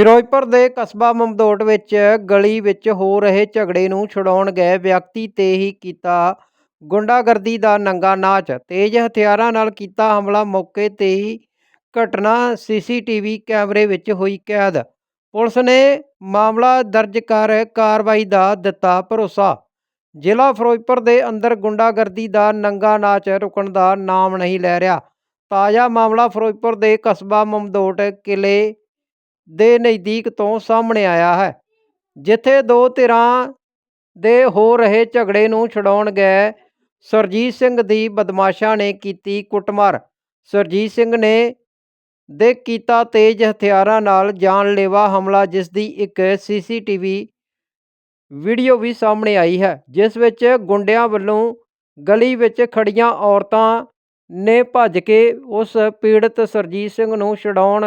ਫਿਰੋਜ਼ਪੁਰ ਦੇ ਕਸਬਾ ਮਮਦੋਟ ਵਿੱਚ ਗਲੀ ਵਿੱਚ ਹੋ ਰਹੇ ਝਗੜੇ ਨੂੰ ਛੁਡਾਉਣ ਗਏ ਵਿਅਕਤੀ ਤੇ ਹੀ ਕੀਤਾ ਗੁੰਡਾਗਰਦੀ ਦਾ ਨੰਗਾ ਨਾਚ। ਤੇਜ਼ ਹਥਿਆਰਾਂ ਨਾਲ ਕੀਤਾ ਹਮਲਾ, ਮੌਕੇ ਤੇ ਹੀ ਘਟਨਾ ਸੀਸੀਟੀਵੀ ਕੈਮਰੇ ਵਿੱਚ ਹੋਈ ਕੈਦ। ਪੁਲਿਸ ਨੇ ਮਾਮਲਾ ਦਰਜ ਕਰ ਕਾਰਵਾਈ ਦਾ ਦਿੱਤਾ ਭਰੋਸਾ। ਜ਼ਿਲ੍ਹਾ ਫਿਰੋਜ਼ਪੁਰ ਦੇ ਅੰਦਰ ਗੁੰਡਾਗਰਦੀ ਦਾ ਨੰਗਾ ਨਾਚ ਰੁਕਣ ਦਾ ਨਾਮ ਨਹੀਂ ਲੈ ਰਿਹਾ। ਤਾਜ਼ਾ ਮਾਮਲਾ ਫਿਰੋਜ਼ਪੁਰ ਦੇ ਕਸਬਾ ਮਮਦੋਟ, ਕਿਲੇ ਦੇ ਨਜ਼ਦੀਕ ਤੋਂ ਸਾਹਮਣੇ ਆਇਆ ਹੈ, ਜਿੱਥੇ ਦੋ ਧਿਰਾਂ ਦੇ ਹੋ ਰਹੇ ਝਗੜੇ ਨੂੰ ਛਡਾਉਣ ਗਏ। ਸਰਜੀਤ ਸਿੰਘ ਦੀ ਬਦਮਾਸ਼ਾਂ ਨੇ ਕੀਤੀ ਕੁੱਟਮਾਰ। ਸਰਜੀਤ ਸਿੰਘ ਨੇ ਦੇ ਕੀਤਾ ਤੇਜ਼ ਹਥਿਆਰਾਂ ਨਾਲ ਜਾਨਲੇਵਾ ਹਮਲਾ, ਜਿਸ ਦੀ ਇੱਕ ਸੀਸੀਟੀਵੀ ਵੀਡੀਓ ਵੀ ਸਾਹਮਣੇ ਆਈ ਹੈ, ਜਿਸ ਵਿੱਚ ਗੁੰਡਿਆਂ ਵੱਲੋਂ ਗਲੀ ਵਿੱਚ ਖੜੀਆਂ ਔਰਤਾਂ ਨੇ ਭੱਜ ਕੇ ਉਸ ਪੀੜਤ ਸਰਜੀਤ ਸਿੰਘ ਨੂੰ ਛਡਾਉਣ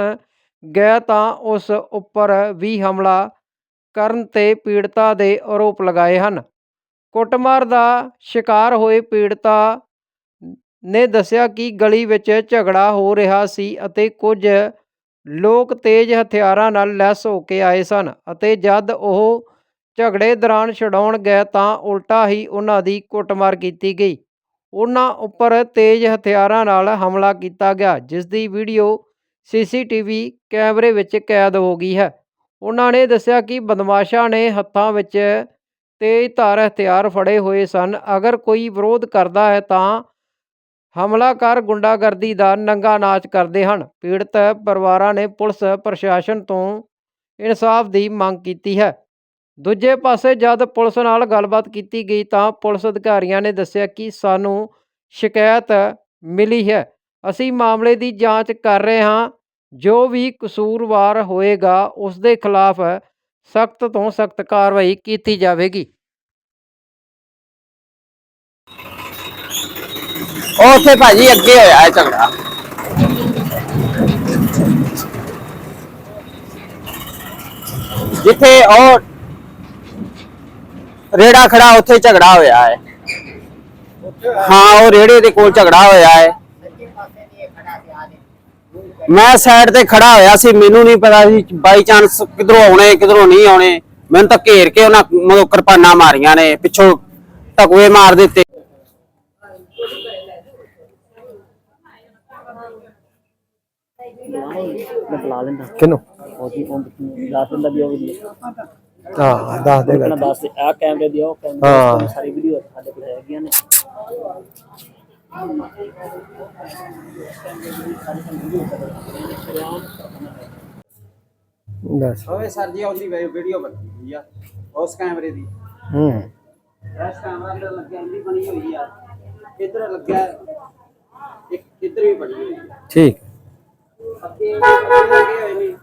ਗਏ ਤਾਂ ਉਸ ਉੱਪਰ ਵੀ ਹਮਲਾ ਕਰਨ ਤੇ ਪੀੜਤਾ ਦੇ ਆਰੋਪ ਲਗਾਏ ਹਨ। ਕੁੱਟਮਾਰ ਦਾ ਸ਼ਿਕਾਰ ਹੋਏ ਪੀੜਤਾ ਨੇ ਦੱਸਿਆ ਕਿ ਗਲੀ ਵਿੱਚ ਝਗੜਾ ਹੋ ਰਿਹਾ ਸੀ ਅਤੇ ਕੁਝ ਲੋਕ ਤੇਜ਼ ਹਥਿਆਰਾਂ ਨਾਲ ਲੈਸ ਹੋ ਕੇ ਆਏ ਸਨ ਅਤੇ ਜਦ ਉਹ ਝਗੜੇ ਦੌਰਾਨ ਛਡਾਉਣ ਗਏ ਤਾਂ ਉਲਟਾ ਹੀ ਉਹਨਾਂ ਦੀ ਕੁੱਟਮਾਰ ਕੀਤੀ ਗਈ। ਉਹਨਾਂ ਉੱਪਰ ਤੇਜ਼ ਹਥਿਆਰਾਂ ਨਾਲ ਹਮਲਾ ਕੀਤਾ ਗਿਆ, ਜਿਸ ਦੀ ਵੀਡੀਓ ਸੀਸੀਟੀਵੀ ਕੈਮਰੇ ਵਿੱਚ ਕੈਦ ਹੋ ਗਈ ਹੈ। ਉਹਨਾਂ ਨੇ ਦੱਸਿਆ ਕਿ ਬਦਮਾਸ਼ਾਂ ਨੇ ਹੱਥਾਂ ਵਿੱਚ ਤੇਜ਼ ਧਾਰ ਹਥਿਆਰ ਫੜੇ ਹੋਏ ਸਨ। ਅਗਰ ਕੋਈ ਵਿਰੋਧ ਕਰਦਾ ਹੈ ਤਾਂ ਹਮਲਾਕਾਰ ਗੁੰਡਾਗਰਦੀ ਦਾ ਨੰਗਾ ਨਾਚ ਕਰਦੇ ਹਨ। ਪੀੜਤ ਪਰਿਵਾਰਾਂ ਨੇ ਪੁਲਿਸ ਪ੍ਰਸ਼ਾਸਨ ਤੋਂ ਇਨਸਾਫ ਦੀ ਮੰਗ ਕੀਤੀ ਹੈ। ਦੂਜੇ ਪਾਸੇ ਜਦ ਪੁਲਿਸ ਨਾਲ ਗੱਲਬਾਤ ਕੀਤੀ ਗਈ ਤਾਂ ਪੁਲਿਸ ਅਧਿਕਾਰੀਆਂ ਨੇ ਦੱਸਿਆ ਕਿ ਸਾਨੂੰ ਸ਼ਿਕਾਇਤ ਮਿਲੀ ਹੈ। ਅਸੀਂ ਮਾਮਲੇ ਦੀ ਜਾਂਚ ਕਰ ਰਹੇ ਹਾਂ। ਜੋ ਵੀ ਕਸੂਰਵਾਰ ਹੋਏਗਾ, ਉਸ ਦੇ ਖਿਲਾਫ ਸਖਤ ਤੋਂ ਸਖਤ ਕਾਰਵਾਈ ਕੀਤੀ ਜਾਵੇਗੀ। ਉਹ ਉੱਥੇ ਭਾਜੀ ਅੱਗੇ ਹੋਇਆ ਹੈ ਝਗੜਾ। ਜਿੱਥੇ ਉਹ ਰੇੜਾ ਖੜਾ, ਉੱਥੇ ਝਗੜਾ ਹੋਇਆ ਹੈ। ਹਾਂ, ਉਹ ਰੇੜੇ ਦੇ ਕੋਲ ਝਗੜਾ ਹੋਇਆ ਹੈ। ਮੈਂ ਸਾਈਡ ਤੇ ਖੜਾ ਹੋਇਆ ਸੀ ਮੈਨੂੰ ਨਹੀਂ ਪਤਾ ਸੀ ਬਾਈ ਚਾਂਸ ਕਿਧਰੋਂ ਆਉਣੇ ਕਿਧਰੋਂ ਨਹੀਂ ਆਉਣੇ। ਮੈਨੂੰ ਤਾਂ ਘੇਰ ਕੇ ਉਹਨਾਂ ਮਤਲਬ ਕਿਰਪਾਨਾਂ ਮਾਰੀਆਂ ਨੇ ਪਿੱਛੋਂ ਟਕੂਏ ਮਾਰ ਦਿੱਤੇ। ਬੁਲਾ ਲੈਂਦਾ ਕਿਨੂੰ ਵੀ ਹਾਂ ਦੱਸ ਮੈਂ ਦੱਸ ਆ ਕੈਮਰੇ ਦੀ ਉਹ ਕੈਮਰੇ ਹਾਂ। ਦੀ ਸਾਰੀ ਵੀਡੀਓ ਸਾਡੇ ਕੋਲ ਹੈਗੀਆਂ ਨੇ। ਦੱਸ। ਓਏ ਸਰ ਜੀ ਉਹਦੀ ਵੀਡੀਓ ਬਣੀ ਹੋਈ ਆ। ਉਸ ਕੈਮਰੇ ਦੀ। ਹੂੰ। ਇਸ ਕੈਮਰਾ ਤੇ ਲੱਗਿਆ ਇੰਨੀ ਬਣੀ ਹੋਈ ਆ। ਇੱਧਰ ਲੱਗਿਆ ਇੱਕ ਇੱਧਰ ਵੀ ਬਣੀ ਹੋਈ ਆ। ਠੀਕ। ਅੱਗੇ ਲੱਗੇ ਹੋਏ ਨੇ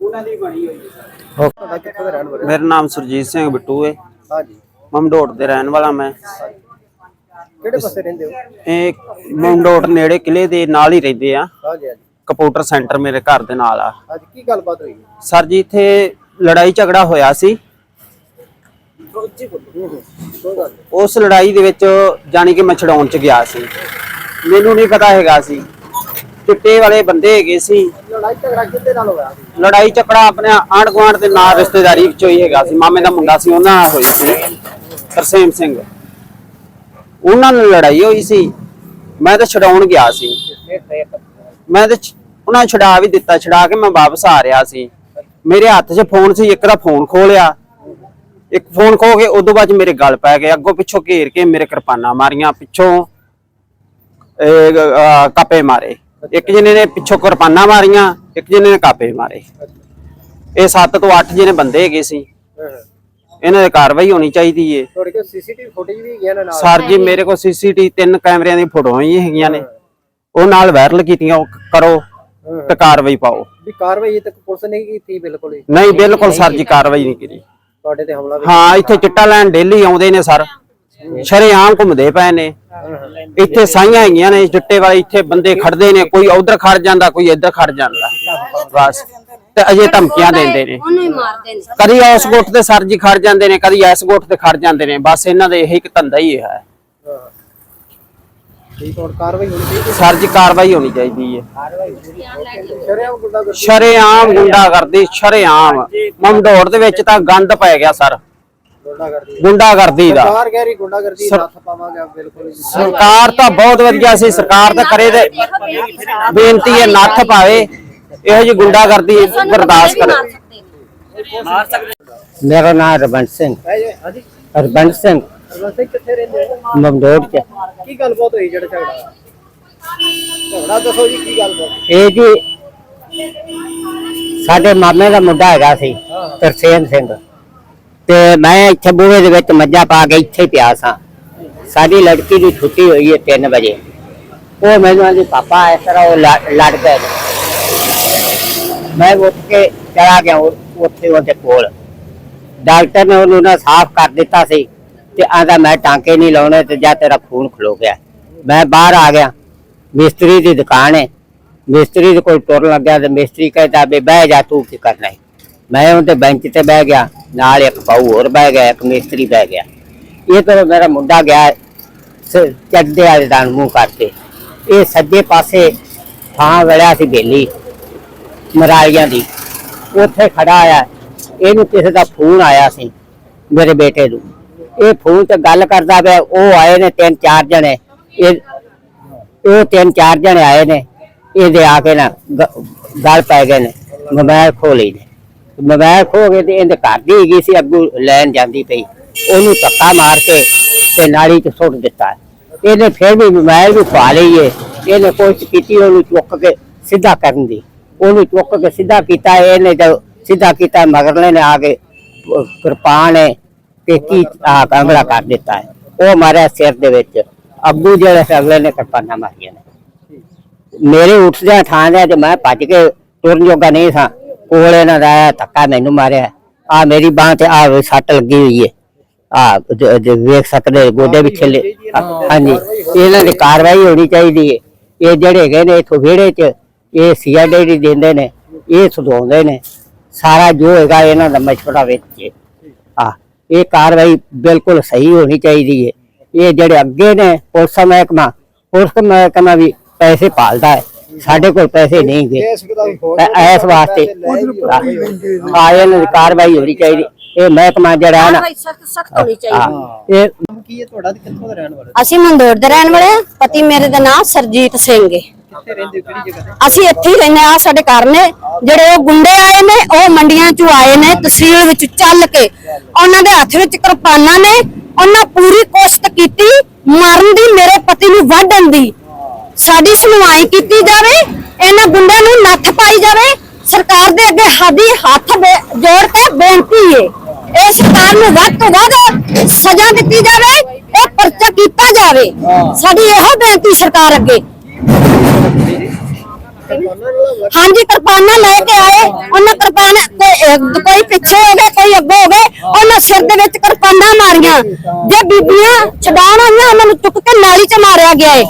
ਉਹਨਾਂ ਦੀ ਬਣੀ ਹੋਈ ਹੈ ਤੁਹਾਡਾ ਕਿੱਥੋਂ ਦਾ ਰਹਿਣ ਵਾਲਾ? ਮੇਰਾ ਨਾਮ ਸੁਰਜੀਤ ਸਿੰਘ ਬਿੱਟੂ ਹੈ ਹਾਂਜੀ। ਮਮਡੋਟ ਦੇ ਰਹਿਣ ਵਾਲਾ ਮੈਂ। ਕਿਹੜੇ ਪਾਸੇ ਰਹਿੰਦੇ ਹੋ? ਇਹ ਮਮਡੋਟ ਨੇੜੇ ਕਿਲੇ ਦੇ ਨਾਲ ਹੀ ਰਹਿੰਦੇ ਆ। ਹਾਂਜੀ ਹਾਂਜੀ। ਕੰਪਿਊਟਰ ਸੈਂਟਰ ਮੇਰੇ ਘਰ ਦੇ ਨਾਲ ਆ। ਅੱਜ ਕੀ ਗੱਲਬਾਤ ਹੋਈ? ਸਰ ਜੀ ਇੱਥੇ ਲੜਾਈ ਝਗੜਾ ਹੋਇਆ ਸੀ। ਉਸ ਲੜਾਈ ਦੇ ਵਿੱਚ ਕਿ ਮੈਂ ਛਡਾਉਣ ਚ ਗਿਆ ਸੀ। ਮੈਨੂੰ ਨਹੀਂ ਪਤਾ ਹੈਗਾ ਸੀ ਚਿੱਟੇ ਵਾਲੇ ਬੰਦੇ ਹੈਗੇ ਸੀ। ਲੜਾਈ ਝਗੜਾ ਕਿੱਦੇ ਨਾਲ ਹੋਇਆ? ਲੜਾਈ ਝਗੜਾ ਆਪਣੇ ਆਂਢ ਗੁਆਂਢ ਦੇ ਨਾਲ ਰਿਸ਼ਤੇਦਾਰੀ ਵਿੱਚੋਂ ਹੀ ਹੈਗਾ ਸੀ। ਮਾਮੇ ਦਾ ਮੁੰਡਾ ਸੀ ਉਹਨਾਂ ਨਾਲ ਹੋਈ ਸੀ। ਤਰਸੇਮ ਸਿੰਘ। ਉਹਨਾਂ ਨਾਲ ਲੜਾਈ ਹੋਈ ਸੀ। ਮੈਂ ਤਾਂ ਛਡਾਉਣ ਗਿਆ ਸੀ। ਮੈਂ ਤੇ ਛ- ਉਹਨਾਂ ਨੂੰ ਛਡਾ ਵੀ ਦਿੱਤਾ। ਛਡਾ ਕੇ ਮੈਂ ਵਾਪਸ ਆ ਰਿਹਾ ਸੀ। ਮੇਰੇ ਹੱਥ 'ਚ ਫੋਨ ਸੀ। ਇੱਕ ਦਾ ਫੋਨ ਖੋ ਇੱਕ ਫੋਨ ਖੋ ਕੇ ਉਦੋਂ ਬਾਅਦ 'ਚ ਮੇਰੇ ਗਲ ਪੈ ਗਏ। ਅੱਗੋਂ ਪਿੱਛੋਂ ਘੇਰ ਕੇ ਮੇਰੇ ਕਿਰਪਾਨਾਂ ਮਾਰੀਆਂ। ਪਿੱਛੋਂ ਇਹ, ਅਹ, ਕਾਪੇ ਮਾਰੇ। ਇੱਕ ਜਣੇ ਨੇ ਪਿੱਛੋਂ ਕਿਰਪਾਨਾਂ ਮਾਰੀਆਂ। ਇੱਕ ਜਣੇ ਨੇ ਕਾਪੇ ਮਾਰੇ। ਇਹ 7 ਤੋਂ 8 ਜਿਹਨੇ ਬੰਦੇ ਹੈਗੇ ਸੀ। ਇਹਨਾਂ ਦੀ ਕਾਰਵਾਈ ਹੋਣੀ ਚਾਹੀਦੀ ਏ। ਤੁਹਾਡੇ ਕੋਲ ਸੀਸੀਟੀਵੀ ਫੁਟੇਜ ਵੀ ਹੈਗੀਆਂ ਨੇ ਨਾਲ? ਸਰ ਜੀ ਮੇਰੇ ਕੋਲ ਸੀਸੀਟੀ ਤਿੰਨ ਕੈਮਰਿਆਂ ਦੀ ਫੋਟੋਆਂ ਹੀ ਹੈਗੀਆਂ ਨੇ। ਉਹ ਨਾਲ ਵਾਇਰਲ ਕੀਤੀਆਂ ਉਹ ਕਰੋ ਤੇ ਕਾਰਵਾਈ ਪਾਓ। ਵੀ ਕਾਰਵਾਈ ਤੱਕ ਪੁਲਿਸ ਨੇ ਕੀਤੀ ਬਿਲਕੁਲ ਹੀ? ਨਹੀਂ ਬਿਲਕੁਲ ਸਰ ਜੀ ਕਾਰਵਾਈ ਨਹੀਂ ਕੀਤੀ। ਤੁਹਾਡੇ ਤੇ ਹਮਲਾ ਹਾਂ ਇੱਥੇ ਚਿੱਟਾ ਲੈਣ ਡੇਲੀ ਆਉਂਦੇ ਨੇ ਸਰ। ਸ਼ਰੇਆਮ ਘੁੰਮਦੇ ਪਏ ਨੇ। ਇੱਥੇ ਸਾਈਆਂ ਹੈਗੀਆਂ ਨੇ ਚਿੱਟੇ ਵਾਲੇ ਇੱਥੇ ਬੰਦੇ ਖੜਦੇ ਨੇ ਕੋਈ ਉਧਰ ਖੜ ਜਾਂਦਾ ਕੋਈ ਇੱਧਰ ਖੜ ਜਾਂਦਾ। ਬਸ। ਤੇ ਅਜੇ ਧਮਕੀਆਂ ਦਿੰਦੇ ਨੇ। ਉਹਨੂੰ ਹੀ ਮਾਰਦੇ ਨੇ ਕਦੀ ਉਸ ਗੁੱਟ ਤੇ ਸਰ ਜੀ ਖੜ ਜਾਂਦੇ ਨੇ ਕਦੀ ਇਸ ਗੁੱਟ ਤੇ ਖੜ ਜਾਂਦੇ ਨੇ। ਬਸ ਇਹਨਾਂ ਦੇ ਇਹੀ ਇੱਕ ਧੰਦਾ ਹੀ ਹੈ। ਠੀਕ ਹੁਣ ਕਾਰਵਾਈ ਹੋਣੀ ਚਾਹੀਦੀ ਸਰ ਜੀ ਕਾਰਵਾਈ ਹੋਣੀ ਚਾਹੀਦੀ ਹੈ। ਸ਼ਰਿਆਮ ਗੁੰਡਾ ਕਰਦੀ ਸ਼ਰੇਆਮ ਮਮਦੋੜ ਦੇ ਵਿੱਚ ਤਾਂ ਗੰਦ ਪੈ ਗਿਆ ਸਰ। ਗੁੰਡਾਗਰਦੀ ਗੁੰਡਾ ਕਰਦੀ ਦਾ। ਸਰਕਾਰ ਕਹਿ ਰਹੀ ਗੁੰਡਾਗਰਦੀ ਸਰ- ਨੱਥ ਪਾਵਾਂਗੇ ਬਿਲਕੁਲ ਹੀ। ਸਰਕਾਰ ਤਾਂ ਬਹੁਤ ਵਧੀਆ ਸੀ। ਸਰਕਾਰ ਤਾਂ ਕਰੇ ਤੇ ਬੇਨਤੀ ਹੈ ਨੱਥ ਪਾਵੇ। ਇਹੋ ਜੀ ਗੁੰਡਾ ਕਰਦੀ ਬਰਦਾਸ਼ਤ ਕਰੇ। ਮੇਰਾ ਨਾਮ ਰਵੰਤ ਸਿੰਘ। ਹੈ ਜੀ ਹਾਂਜੀ ਰਵੰਤ ਸਿੰਘ ਵਸੇ ਕਿੱਥੇ ਰਹਿੰਦੇ ਹੋ? ਮਮਦੋੜ ਚ। ਕੀ ਗੱਲਬਾਤ ਹੋਈ ਜਿਹੜਾ ਝਗੜਾ? ਝਗੜਾ ਦੱਸੋ ਜੀ ਕੀ ਗੱਲਬਾਤ? ਇਹ ਜੀ ਸਾਡੇ ਮਾਮੇ ਦਾ ਮੁੰਡਾ ਹੈਗਾ ਸੀ ਤਰਸੇਮ ਸਿੰਘ। ਤੇ ਮੈਂ ਇੱਥੇ ਬੂਹੇ ਦੇ ਵਿੱਚ ਮੱਝਾਂ ਪਾ ਕੇ ਇੱਥੇ ਪਿਆ ਸਾਂ। ਸਾਡੀ ਲੜਕੀ ਦੀ ਛੁੱਟੀ ਹੋਈ ਹੈ 3 ਵਜੇ। ਉਹ ਮੈਨੂੰ ਆਂਦੀ ਪਾਪਾ ਇਸ ਤਰ੍ਹਾਂ ਉਹ ਲੜ ਲੜ ਪਏ ਨੇ। ਮੈਂ ਉੱਠ ਕੇ ਚਲਾ ਗਿਆ ਉੱਥੇ ਉਹਦੇ ਕੋਲ। ਡਾਕਟਰ ਨੇ ਉਹਨੂੰ ਨਾ ਸਾਫ਼ ਕਰ ਦਿੱਤਾ ਸੀ ਤੇ ਆਂਦਾ ਮੈਂ ਟਾਂਕੇ ਨਹੀਂ ਲਾਉਣੇ ਤੇ ਜਾਂ ਤੇਰਾ ਖੂਨ ਖਲੋ ਗਿਆ। ਮੈਂ ਬਾਹਰ ਆ ਗਿਆ। ਮਿਸਤਰੀ ਦੀ ਦੁਕਾਨ ਹੈ ਮਿਸਤਰੀ ਦੇ ਕੋਲ ਤੁਰਨ ਲੱਗਿਆ ਤੇ ਮਿਸਤਰੀ ਕਹਿੰਦਾ ਵੀ ਬਹਿ ਜਾ, ਤੂੰ ਕੀ ਕਰਨਾ ਹੈ ਮੈਂ ਉਹਦੇ ਬੈਂਚ ਤੇ ਬਹਿ ਗਿਆ। ਨਾਲ ਇੱਕ ਪਾਉ ਹੋਰ ਬਹਿ ਗਿਆ, ਇੱਕ ਮਿਸਤਰੀ ਬਹਿ ਗਿਆ। ਇਹ ਤੋਂ ਮੇਰਾ ਮੁੰਡਾ ਗਿਆ ਸ- ਚੱਡੇ ਵਾਲੇ ਦਾ ਮੂੰਹ ਕਰਕੇ। ਇਹ ਸੱਜੇ ਪਾਸੇ ਥਾਂ ਵੜਿਆ ਸੀ ਬੇਲੀ। ਮਰਾਲੀਆਂ ਦੀ। ਉੱਥੇ ਖੜਾ ਆਇਆ। ਇਹਨੂੰ ਕਿਸੇ ਦਾ ਫੋਨ ਆਇਆ ਸੀ ਮੇਰੇ ਬੇਟੇ ਨੂੰ। ਇਹ ਫੋਨ ਤੇ ਗੱਲ ਕਰਦਾ ਪਿਆ। ਉਹ ਆਏ ਨੇ ਤਿੰਨ ਚਾਰ ਜਣੇ। ਇਹ, ਉਹ ਤਿੰਨ ਚਾਰ ਜਣੇ ਆਏ ਨੇ। ਇਹਦੇ ਆ ਕੇ ਨਾ ਗੱਲ ਪੈ ਗਏ ਨੇ। ਮੋਬਾਈਲ ਖੋ ਲਈ ਨੇ। ਮੋਬਾਈਲ ਖੋ ਗਏ ਤੇ ਇਹਦੇ ਘਰ ਦੀ ਗਈ ਸੀ। ਅੱਗੂ ਲੈਣ ਜਾਂਦੀ ਪਈ। ਉਹਨੂੰ ਧੱਕਾ ਮਾਰ ਕੇ ਤੇ ਨਾਲੀ 'ਚ ਸੁੱਟ ਦਿੱਤਾ। ਇਹਨੇ ਫਿਰ ਵੀ ਮੋਬਾਈਲ ਵੀ ਖਵਾ ਲਈਏ। ਇਹਨੇ ਕੋਸ਼ਿਸ਼ ਕੀਤੀ ਉਹਨੂੰ ਚੁੱਕ ਕੇ ਸਿੱਧਾ ਕਰਨ ਦੀ। ਉਹਨੂੰ ਚੁੱਕ ਕੇ ਸਿੱਧਾ ਕੀਤਾ ਇਹਨੇ ਜਦ ਸਿੱਧਾ ਕੀਤਾ ਮਗਰਲੇ ਨੇ ਆ ਕੇ ਕਿਰਪਾਨ ਹੈ ਤੇ ਕੀ ਆ ਕੰਗੜਾ ਕਰ ਦਿੱਤਾ ਹੈ। ਉਹ ਮਾਰਿਆ ਸਿਰ ਦੇ ਵਿੱਚ। ਅੱਗੂ ਜਿਹੜੇ ਅਗਲੇ ਨੇ ਕਿਰਪਾਨਾਂ ਮਾਰੀਆਂ ਨੇ। ਮੇਰੇ ਉੱਠਦਿਆਂ ਥਾਂ ਦੇ ਤੇ ਮੈਂ ਭੱਜ ਕੇ ਤੁਰਨ ਜੋਗਾ ਨਹੀਂ ਸਾਂ। ਕੋਲ ਇਹਨਾਂ ਦਾ ਆਇਆ ਧੱਕਾ ਮੈਨੂੰ ਮਾਰਿਆ। ਆ ਮੇਰੀ ਬਾਹ ਤੇ ਆ ਸੱਟ ਲੱਗੀ ਹੋਈ ਹੈ ਆ ਵੇਖ ਸਕਦੇ ਗੋਡੇ ਵਿੱਚ ਛਿੱਲੇ। ਹਾਂਜੀ। ਇਹਨਾਂ ਦੀ ਕਾਰਵਾਈ ਹੋਣੀ ਚਾਹੀਦੀ ਹੈ ਇਹ ਜਿਹੜੇ ਹੈਗੇ ਨੇ ਇਥੋਂ ਵਿਹੜੇ 'ਚ ਇਹ ਸੀਆਈਡੀ ਦਿੰਦੇ ਨੇ ਇਹ ਸੁਧਾਉਂਦੇ ਨੇ ਸਾਰਾ ਜੋ ਹੈਗਾ ਇਹਨਾਂ ਦਾ ਮਸ਼ਵਰਾ ਵਿੱਚ ਹੈ। ਆ ਇਹ ਕਾਰਵਾਈ ਬਿਲਕੁਲ ਸਹੀ ਹੋਣੀ ਚਾਹੀਦੀ ਹੈ। ਇਹ ਜਿਹੜੇ ਅੱਗੇ ਨੇ ਪੁਲਿਸ ਮਹਿਕਮਾ ਪੁਲਿਸ ਮਹਿਕਮਾ ਵੀ ਪੈਸੇ ਪਾਲਦਾ ਹੈ ਸਾਡੇ ਕੋਲ ਪੈਸੇ ਨਹੀਂ ਗਏ ਇਸ ਵਾਸਤੇ ਆ ਇਹਨਾਂ ਦੀ ਕਾਰਵਾਈ ਹੋਣੀ ਚਾਹੀਦੀ। ਇਹ ਮਹਿਕਮਾ ਜਿਹੜਾ ਹੈ ਨਾ ਸਖਤ ਸਖਤ ਹੋਣੀ ਚਾਹੀਦੀ। ਹਾਂ, ਇਹ ਕੀ ਹੈ ਤੁਹਾਡਾ ਕਿੱਥੋਂ ਦੇ ਰਹਿਣ ਵਾਲੇ ਅਸੀਂ ਮੰਦੋੜ ਦੇ ਰਹਿਣ ਵਾਲੇ। ਪਤੀ ਮੇਰੇ ਦਾ ਨਾਮ ਸਰਜੀਤ ਸਿੰਘ ਹੈ। ਕਿੱਥੇ ਰਹਿੰਦੇ ਹੋ, ਕਿਹੜੀ ਜਗ੍ਹਾ ਅਸੀਂ ਇੱਥੇ ਹੀ ਰਹਿੰਦੇ ਆ ਸਾਡੇ ਘਰ ਨੇ। ਜਿਹੜੇ ਉਹ ਗੁੰਡੇ ਆਏ ਨੇ, ਉਹ ਮੰਡੀਆਂ ਚੋਂ ਆਏ ਨੇ, ਤਹਿਸੀਲ ਵਿੱਚ ਚੱਲ ਕੇ। ਉਹਨਾਂ ਦੇ ਹੱਥ ਵਿੱਚ ਕਿਰਪਾਨਾਂ ਨੇ, ਉਹਨਾਂ ਪੂਰੀ ਕੋਸ਼ਿਸ਼ ਕੀਤੀ, ਮਾਰਨ ਦੀ, ਮੇਰੇ ਪਤੀ ਨੂੰ ਵੱਢਣ ਦੀ। ਸਾਡੀ ਸੁਣਵਾਈ ਕੀਤੀ ਜਾਵੇ, ਇਹਨਾਂ ਗੁੰਡਿਆਂ ਨੂੰ ਨੱਥ ਪਾਈ ਜਾਵੇ। ਸਰਕਾਰ ਦੇ ਅੱਗੇ ਸਾਡੀ ਹੱਥ ਜੋੜ ਕੇ ਬੇਨਤੀ ਹੈ ਇਹ ਸਰਕਾਰ ਨੂੰ ਵੱਧ ਤੋਂ ਵੱਧ ਸਜ਼ਾ ਦਿੱਤੀ ਜਾਵੇ, ਇਹ ਪਰਚਾ ਕੀਤਾ ਜਾਵੇ। ਸਾਡੀ ਇਹੋ ਬੇਨਤੀ ਸਰਕਾਰ ਅੱਗੇ। ਹਾਂਜੀ, ਕਿਰਪਾਨਾਂ ਲੈ ਕੇ ਆਏ। ਉਹਨਾਂ ਕਿਰਪਾਨ ਕੋਈ ਕੋਈ ਪਿੱਛੇ ਹੋ ਕੋਈ ਅੱਗੇ ਹੋ ਉਹਨਾਂ ਸਿਰ ਦੇ ਵਿੱਚ ਕਿਰਪਾਨਾਂ ਮਾਰੀਆਂ। ਜੇ ਬੀਬੀਆਂ ਛਡਾਉਣ ਆਈਆਂ, ਉਹਨਾਂ ਨੂੰ ਚੁੱਕ ਕੇ ਨਾਲੀ 'ਚ ਮਾਰਿਆ ਗਿਆ ਏ।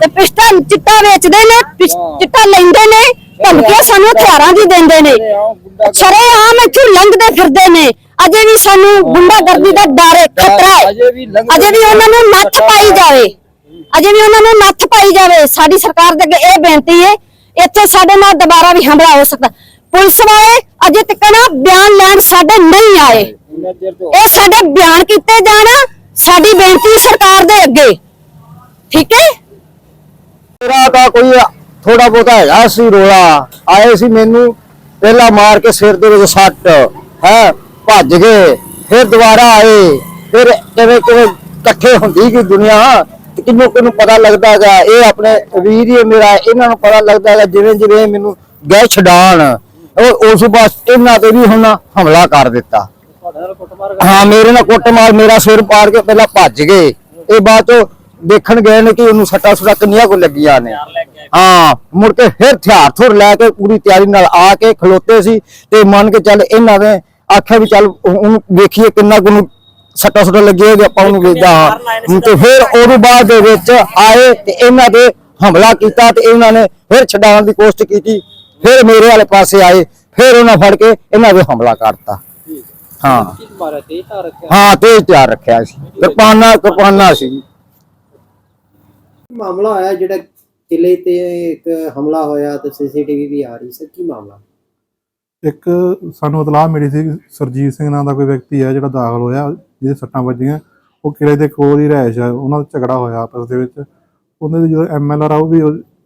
ਤੇ ਪਿਸਟਲ ਚਿੱਟਾ ਵੇਚਦੇ ਨੇ ਚਿੱਟਾ ਲੈਂਦੇ ਨੇ, ਧਮਕੀਆਂ ਸਾਨੂੰ ਹਥਿਆਰਾਂ ਦੀ ਦਿੰਦੇ ਨੇ। ਛਰੇ ਆਮ ਇੱਥੇ ਲੰਘਦੇ ਫਿਰਦੇ ਨੇ। ਅਜੇ ਵੀ ਸਾਨੂੰ ਗੁੰਡਾਗਰਦੀ ਦਾ ਡਰ, ਖਤਰਾ ਹੈ ਅਜੇ ਵੀ ਉਹਨਾਂ ਨੂੰ ਨੱਥ ਪਾਈ ਜਾਵੇ। ਅਜੇ ਵੀ ਉਹਨਾਂ ਨੂੰ ਨੱਥ ਪਾਈ ਜਾਵੇ, ਸਾਡੀ ਸਰਕਾਰ ਦੇ ਅੱਗੇ ਇਹ ਬੇਨਤੀ ਹੈ, ਇੱਥੇ ਸਾਡੇ ਨਾਲ ਦੁਬਾਰਾ ਵੀ ਹਮਲਾ ਹੋ ਸਕਦਾ। ਪੁਲਿਸ ਵਾਲੇ ਅਜੇ ਤੱਕ ਨਾ ਬਿਆਨ ਲੈਣ ਸਾਡੇ ਨਹੀਂ ਆਏ। ਇਹ ਸਾਡੇ ਬਿਆਨ ਕੀਤੇ ਜਾਣ, ਸਾਡੀ ਬੇਨਤੀ ਸਰਕਾਰ ਦੇ ਅੱਗੇ। ਠੀਕ ਹੈ? ਮੇਰਾ ਤਾਂ ਕੋਈ ਥੋੜਾ ਬਹੁਤਾ ਹੈਗਾ ਸੀ ਰੋਲਾ। ਆਏ ਸੀ ਮੈਨੂੰ, ਪਹਿਲਾਂ ਮਾਰ ਕੇ ਸਿਰ ਦੇ ਵਿੱਚ ਸੱਟ, ਹੈ, ਭੱਜ ਗਏ, ਫਿਰ ਦੁਬਾਰਾ ਆਏ। ਫਿਰ ਕਿਵੇਂ ਕਿਵੇਂ ਇਕੱਠੇ ਹੁੰਦੀ ਗਈ ਦੁਨੀਆ? ਕਿੰਨੂੰ ਕਿੰਨੂੰ ਪਤਾ ਲੱਗਦਾ ਹੈਗਾ ਇਹ ਆਪਣੇ ਵੀਰ ਹੀ ਮੇਰਾ ਇਹਨਾਂ ਨੂੰ ਪਤਾ ਲੱਗਦਾ ਹੈਗਾ ਜਿਵੇਂ ਜਿਵੇਂ ਮੈਨੂੰ ਗਏ ਛਡਾਣ ਉਹ ਉਸ ਬਸ ਇਹਨਾਂ ਤੇ ਵੀ ਹੁਣ ਹਮਲਾ ਕਰ ਦਿੱਤਾ। ਹਾਂ ਮੇਰੇ ਨਾਲ ਕੁੱਟਮਾਰ ਮੇਰਾ ਸਿਰ ਪਾੜ ਕੇ ਪਹਿਲਾਂ ਭੱਜ ਗਏ। ਇਹ ਬਾਅਦ ਚੋਂ ਦੇਖਣ ਗਏ ਨੇ ਕਿ ਉਹਨੂੰ ਸੱਟਾ ਸੁੱਟਾਂ ਕਿੰਨੀਆਂ ਕੋ ਲੱਗੀਆਂ ਨੇ। ਹਾਂ ਮੁੜ ਕੇ ਫਿਰ ਹਥਿਆਰ ਥੁਰ ਲੈ ਕੇ ਪੂਰੀ ਤਿਆਰੀ ਨਾਲ ਆ ਕੇ ਖਲੋਤੇ ਸੀ ਤੇ ਮੰਨ ਕੇ ਚੱਲ ਇਹਨਾਂ ਨੇ ਆਖਿਆ ਵੀ ਚੱਲ ਉਹ- ਉਹਨੂੰ ਵੇਖੀਏ ਕਿੰਨਾ ਕੁ ਨੂੰ ਸੱਟਾ ਸੁੱਟਾਂ ਲੱਗੇ ਹੋਏ ਆਪਾਂ ਉਹਨੂੰ ਵੇਚਦਾ ਹਾਂ ਤੇ ਫਿਰ ਉਹਦੇ ਬਾਅਦ ਦੇ ਵਿੱਚ ਆਏ ਤੇ ਇਹਨਾਂ ਦੇ ਹਮਲਾ ਕੀਤਾ ਤੇ ਇਹਨਾਂ ਨੇ ਫਿਰ ਛਡਾਉਣ ਦੀ ਕੋਸ਼ਿਸ਼ ਕੀਤੀ। ਫਿਰ ਮੇਰੇ ਵਾਲੇ ਪਾਸੇ ਆਏ ਫਿਰ ਉਹਨਾਂ ਫੜ ਕੇ ਇਹਨਾਂ ਦੇ ਹਮਲਾ ਕਰਤਾ ਹਾਂ। ਤੇ ਤਾਂ ਹਾਂ ਤੇਜ਼ ਤਿਆਰ ਰੱਖਿਆ ਸੀ। ਕਿਰਪਾਨਾ ਕਿਰਪਾਨਾ ਸੀ। ਮਾਮਲਾ ਆਇਆ ਜਿਹੜਾ ਕਿਲੇ ਤੇ ਇੱਕ ਹਮਲਾ ਹੋਇਆ ਤੇ ਸੀਸੀਟੀਵੀ ਵੀ ਆ ਰਹੀ ਸਰ ਕੀ ਮਾਮਲਾ? ਇੱਕ ਸਾਨੂੰ ਇਤਲਾਹ ਮਿਲੀ ਸੀ ਸਰਜੀਤ ਸਿੰਘ ਨਾਂ ਦਾ ਕੋਈ ਵਿਅਕਤੀ ਹੈ ਜਿਹੜਾ ਦਾਖਲ ਹੋਇਆ। ਜਿਹਦੇ ਸੱਟਾਂ ਵੱਜੀਆਂ ਉਹ ਕਿਲੇ ਦੇ ਕੋਲ ਹੀ ਰਹਿਸ਼ ਹੈ ਉਹਨਾਂ ਦਾ ਝਗੜਾ ਹੋਇਆ ਆਪਸ ਦੇ ਵਿੱਚ। ਉਹਨਾਂ ਦੀ ਜਦੋਂ ਐਮਐਲਆਰ ਆਊਗੀ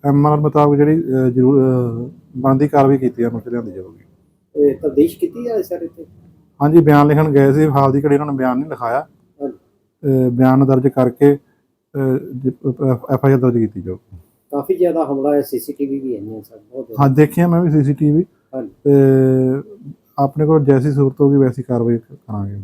ਐਮਐਲਆਰ ਮੁਤਾਬਕ ਜਿਹੜੀ ਜ਼ਰੂਰ ਬਣਦੀ ਕਾਰਵਾਈ ਕੀਤੀ ਜਾਣੀ ਤੇ ਲਿਆਂਦੀ ਜਾਊਗੀ। ਇਹ ਤਬਦੀਸ਼ ਕੀਤੀ ਜਾ ਸਰ ਇੱਥੇ? ਹਾਂਜੀ ਬਿਆਨ ਲਿਖਣ ਗਏ ਸੀ ਹਾਲ ਦੀ ਘੜੀ ਉਹਨਾਂ ਨੇ ਬਿਆਨ ਨਹੀਂ ਲਿਖਾਇਆ। ਬਿਆਨ ਦਰਜ ਕਰਕੇ ਐਫ ਆਈ ਆਰ ਦਰਜ ਕੀਤੀ ਜਾਊ। ਕਾਫੀ ਜ਼ਿਆਦਾ ਹਮਲਾ ਹੈ ਸੀਸੀਟੀਵੀ ਵੀ ਹੈ ਸਰ ਬਹੁਤ ਹਾਂ ਦੇਖਿਆ ਮੈਂ ਵੀ ਸੀਸੀਟੀਵੀ। ਆਪਣੇ ਕੋਲ ਜੈਸੀ ਸੂਰਤ ਹੋਗੀ ਵੈਸੀ ਕਾਰਵਾਈ ਕਰਾਂਗੇ।